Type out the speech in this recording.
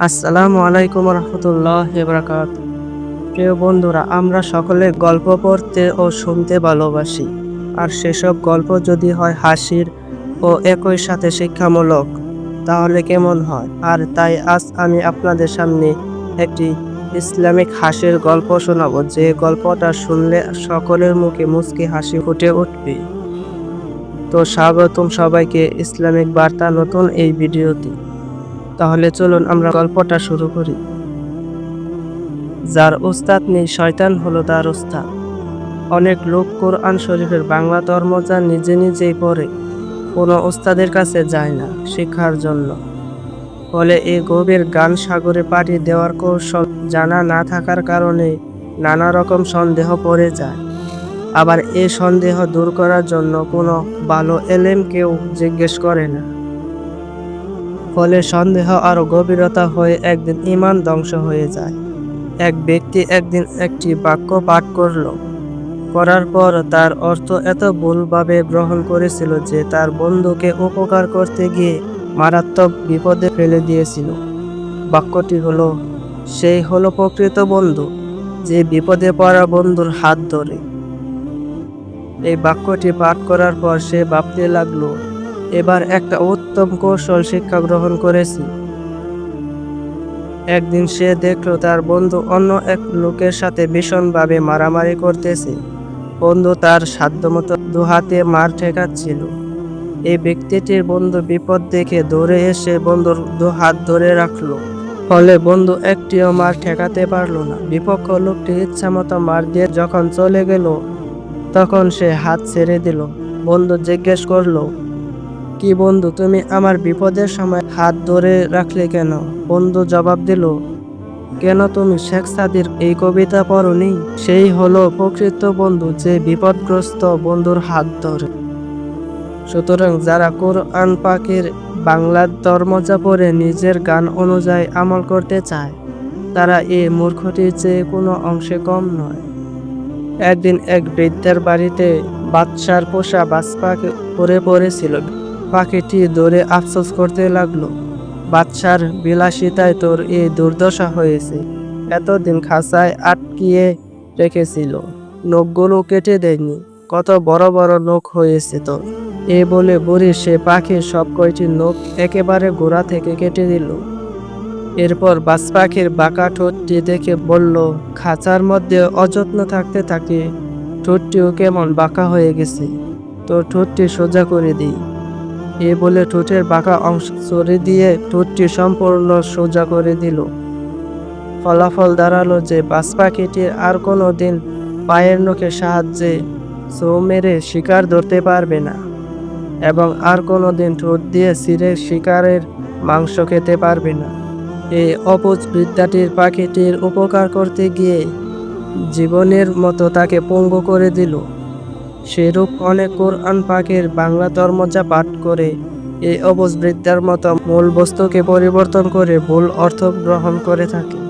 আসসালামু আলাইকুম রহমতুল্লাহ বরকাত। প্রিয় বন্ধুরা, আমরা সকলে গল্প পড়তে ও শুনতে ভালোবাসি। আর সেসব গল্প যদি হয় হাসির ও একই সাথে শিক্ষামূলক, তাহলে কেমন হয়? আর তাই আজ আমি আপনাদের সামনে একটি ইসলামিক হাসির গল্প শোনাবো। যে গল্পটা শুনলে সকলের মুখে মুচকি হাসি ফুটে উঠবে। তো স্বাগতম সবাইকে ইসলামিক বার্তা নতুন এই ভিডিওতে। তাহলে চলুন আমরা গল্পটা শুরু করি। যার উস্তাদ নেই, শয়তান হলো তার উস্তাদ অনেক লোক কোরআন শরীফের বাংলা তর্মজা নিজে নিজেই পড়ে, কোনো উস্তাদের কাছে যায় না শিক্ষার জন্য। ফলে এই গভীর গান সাগরে পাড়ি দেওয়ার কৌশল জানা না থাকার কারণে নানা রকম সন্দেহ পড়ে যায়। আবার এ সন্দেহ দূর করার জন্য কোনো ভালো এলেম কেউ জিজ্ঞেস করে না। ফলে সন্দেহ আরও গভীরতা হয়ে একদিন ইমান ধ্বংস হয়ে যায়। এক ব্যক্তি একদিন একটি বাক্য পাঠ করল। করার পর তার অর্থ এত ভুলভাবে গ্রহণ করেছিল যে তার বন্ধুকে উপকার করতে গিয়ে মারাত্মক বিপদে ফেলে দিয়েছিল। বাক্যটি হলো সেই হলো প্রকৃত বন্ধু যে বিপদে পড়া বন্ধুর হাত ধরে। এই বাক্যটি পাঠ করার পর সে ভাবতে লাগল এবার একটা উত্তম কৌশল শিক্ষা গ্রহণ করেছি। একদিন সে দেখল তার বন্ধু অন্য এক লোকের সাথে ভীষণভাবে মারামারি করতেছে। বন্ধু তার সাধ্যমতো দুহাতে মার ঠেকাচ্ছিল। এই ব্যক্তিটির বন্ধু বিপদ দেখে দৌড়ে এসে বন্ধুর দু হাত ধরে রাখল। ফলে বন্ধু একটিও মার ঠেকাতে পারল না। বিপক্ষ লোকটি ইচ্ছামতো মার দিয়ে যখন চলে গেল, তখন সে হাত ছেড়ে দিল। বন্ধু জিজ্ঞেস করল কি বন্ধু, তুমি আমার বিপদের সময় হাত ধরে রাখলে কেন? বন্ধু জবাব দিল, কেন তুমি শেখ সাদির এই কবিতা পড়নি? সেই হলো প্রকৃত বন্ধু যে বিপদগ্রস্ত বন্ধুর হাত ধরে। সুতরাং যারা কোরআন পাকের বাংলার তর্মজা পড়ে নিজের গান অনুযায়ী আমল করতে চায়, তারা এই মূর্খটির চেয়ে কোনো অংশে কম নয়। একদিন এক বৃদ্ধের বাড়িতে বাদশার পোষা বাস পাখি পড়ে পড়েছিল। পাখিটি দৌড়ে আফসোস করতে লাগল, বাদশার বিলাসিতায় তোর এই দুর্দশা হয়েছে। এতদিন খাঁচায় আটকিয়ে রেখেছিল, নখগুলো কেটে দেয়নি, কত বড় বড় নখ হয়েছে তোর। এ বলে বুড়ি সে পাখির সব কয়টি নখ একেবারে গোড়া থেকে কেটে দিল। এরপর বাস পাখির বাঁকা ঠোঁটটি দেখে বলল, খাঁচার মধ্যে অযত্ন থাকতে থাকে ঠোঁটটিও কেমন বাঁকা হয়ে গেছে। তো ঠোঁটটি সোজা করে দিই। এ বলে ঠোঁটের বাঁকা অংশ সরে দিয়ে ঠোঁটটি সম্পূর্ণ সোজা করে দিল। ফলাফল দাঁড়াল যে বাস পাখিটির আর কোনো দিন পায়ের নখের সাহায্যে সো মেরে শিকার ধরতে পারবে না এবং আর কোনো দিন ঠোঁট দিয়ে ছিঁড়ে শিকারের মাংস খেতে পারবে না। এই অপুজ বৃদ্ধাটির পাখিটির উপকার করতে গিয়ে জীবনের মতো তাকে পঙ্গু করে দিল। সেরূপ অনেক কোরআন পাখির বাংলা ধর্মজা পাঠ করে, এই অবুজ বৃদ্ধার মতো মূল বস্তুকে পরিবর্তন করে ভুল অর্থ গ্রহণ করে থাকে।